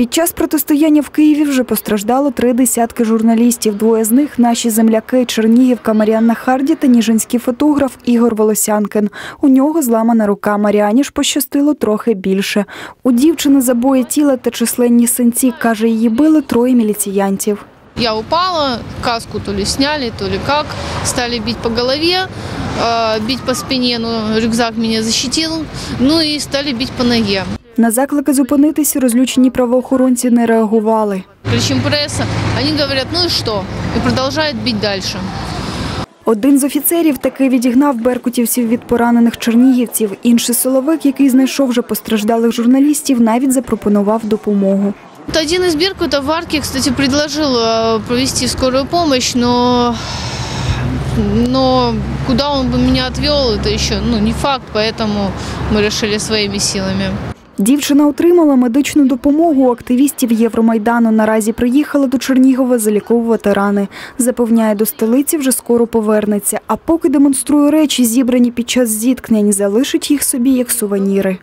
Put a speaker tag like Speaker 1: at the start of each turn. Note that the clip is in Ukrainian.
Speaker 1: Під час протистояння в Києві вже постраждало три десятки журналістів. Двоє з них – наші земляки Чернігівка Маріанна Харді та ніжинський фотограф Ігор Волосянкин. У нього зламана рука. Маріані ж пощастило трохи більше. У дівчини забої тіла та численні синці. Каже, її били троє міліціянтів.
Speaker 2: Я упала, каску то ли сняли, то ли как. Стали бить по голове, э, бить по спине, но рюкзак меня защитил. Ну и стали бить по ноге.
Speaker 1: На заклики зупинитися розлючені правоохоронці не реагували.
Speaker 2: Кричим пресса, они говорят, ну и что? И продолжают бить дальше.
Speaker 1: Один з офіцерів таки відігнав беркутівців від поранених чернігівців. Інший силовик, який знайшов вже постраждалих журналістів, навіть запропонував допомогу.
Speaker 2: Вот один из Беркута в Арке, кстати, предложил э, провести скорую помощь, но, но куда он бы меня отвел, это еще ну, не факт, поэтому мы решили своими силами.
Speaker 1: Дівчина отримала медичну допомогу активістів Євромайдану. Наразі приїхала до Чернігова заліковувати рани. Запевняє, до столиці вже скоро повернеться. А поки демонструє речі, зібрані під час зіткнень, залишить їх собі як сувеніри.